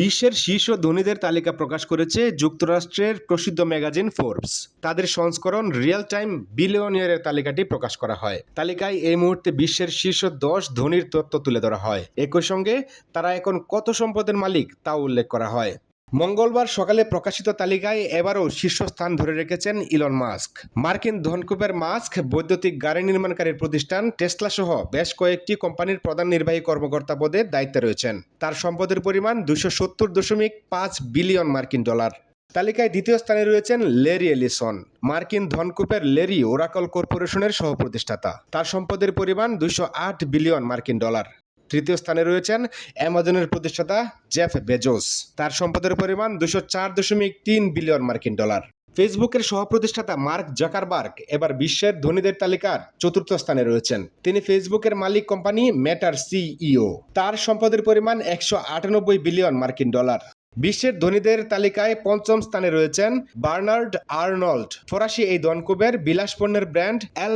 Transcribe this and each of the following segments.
বিশ্বের শীর্ষ ধনীদের তালিকা প্রকাশ করেছে যুক্তরাষ্ট্রের প্রসিদ্ধ ম্যাগাজিন ফোর্বস। তাদের সংস্করণ রিয়েল টাইম বিলিয়নিয়ারের তালিকাটি প্রকাশ করা হয়। তালিকায় এই মুহূর্তে বিশ্বের শীর্ষ দশ ধনীর তথ্য তুলে ধরা হয়। একই সঙ্গে তারা এখন কত সম্পদের মালিক তা উল্লেখ করা হয়। মঙ্গলবার সকালে প্রকাশিত তালিকায় এবারও শীর্ষস্থান ধরে রেখেছেন ইলন মাস্ক। মার্কিন ধনকুবের মাস্ক বৈদ্যুতিক গাড়ি নির্মাণকারী প্রতিষ্ঠান টেসলা সহ বেশ কয়েকটি কোম্পানির প্রধান নির্বাহী কর্মকর্তা পদে দায়িত্বে রয়েছেন। তার সম্পদের পরিমাণ দুশো সত্তর দশমিক পাঁচ বিলিয়ন মার্কিন ডলার। তালিকায় দ্বিতীয় স্থানে রয়েছেন লেরি এলিসন, মার্কিন ধনকুপের লেরি ওরাকল কর্পোরেশনের সহ প্রতিষ্ঠাতা তার সম্পদের পরিমাণ দুশো বিলিয়ন মার্কিন ডলার। তৃতীয় স্থানে রয়েছেন অ্যামাজনের প্রতিষ্ঠাতা জেফ বেজোস। তার সম্পদের পরিমাণ দুশো চার দশমিক তিন বিলিয়ন মার্কিন ডলার। ফেসবুকের সহপ্রতিষ্ঠাতা মার্ক জাকারবার্গ এবার বিশ্বের ধনীদের তালিকার চতুর্থ স্থানে রয়েছেন। তিনি ফেসবুকের মালিক কোম্পানি মেটার সিইও। তার সম্পদের পরিমাণ একশো আটানব্বই বিলিয়ন মার্কিন ডলার। বিশ্বের ধনীদের তালিকায় পঞ্চম স্থানে রয়েছেন বার্নার্ড আর্নল্ড। ফরাসি এই ধনকুবের বিলাস পণ্যের ব্র্যান্ড এল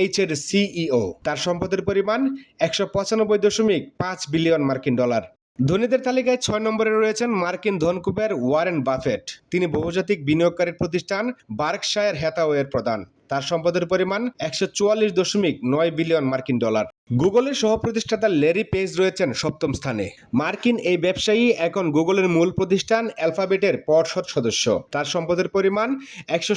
এইচ এর সিইও তার সম্পদের পরিমাণ একশো পঁচানব্বই দশমিক পাঁচ বিলিয়ন মার্কিন ডলার। ধনীদের তালিকায় ছয় নম্বরে রয়েছেন মার্কিন ধনকুবের ওয়ারেন বাফেট। তিনি বহুজাতিক বিনিয়োগকারী প্রতিষ্ঠান বার্কশায়ার হ্যাথাওয়ের প্রধান। তার সম্পদের পরিমাণ একশো চুয়াল্লিশ দশমিক নয় বিলিয়ন মার্কিন ডলার। গুগলের সহ প্রতিষ্ঠাতা লেরি পেজ রয়েছেন সপ্তম স্থানে। মার্কিন এই ব্যবসায়ী এখন গুগলের মূল প্রতিষ্ঠান অ্যালফাবেটের পর্ষদ সদস্য। তার সম্পদের পরিমাণ একশো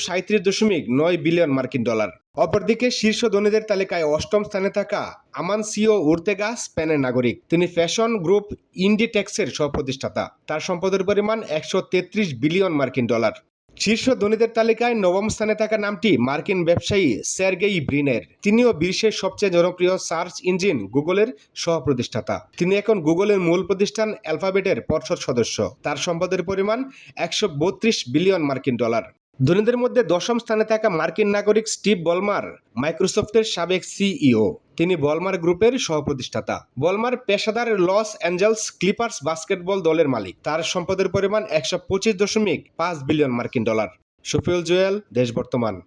দশমিক নয় বিলিয়ন মার্কিন ডলার। অপরদিকে শীর্ষ ধনীদের তালিকায় অষ্টম স্থানে থাকা আমানসিও উর্তেগা, স্পেনের নাগরিক। তিনি ফ্যাশন গ্রুপ ইন্ডিটেক্সের সহ প্রতিষ্ঠাতা তার সম্পদের পরিমাণ একশো তেত্রিশ বিলিয়ন মার্কিন ডলার। শীর্ষ ধনীদের তালিকায় নবম স্থানে থাকা নামটি মার্কিন ব্যবসায়ী সের্গেই ব্রিনের। তিনিও বিশ্বের সবচেয়ে জনপ্রিয় সার্চ ইঞ্জিন গুগলের সহপ্রতিষ্ঠাতা। তিনি এখন গুগলের মূল প্রতিষ্ঠান অ্যালফাবেটের পর্ষদ সদস্য। তার সম্পদের পরিমাণ একশো বত্রিশ বিলিয়ন মার্কিন ডলার। ধনীদের মধ্যে দশম স্থানে থাকা মার্কিন নাগরিক স্টিভ বলমার, মাইক্রোসফটের সাবেক সিইও। তিনি বলমার গ্রুপের সহপ্রতিষ্ঠাতা। বলমার পেশাদার লস অ্যাঞ্জেলস ক্লিপার্স বাস্কেটবল দলের মালিক। তার সম্পদের পরিমাণ একশো পঁচিশ দশমিক পাঁচ বিলিয়ন মার্কিন ডলার। সুফিউল জুয়েল, দেশ বর্তমান।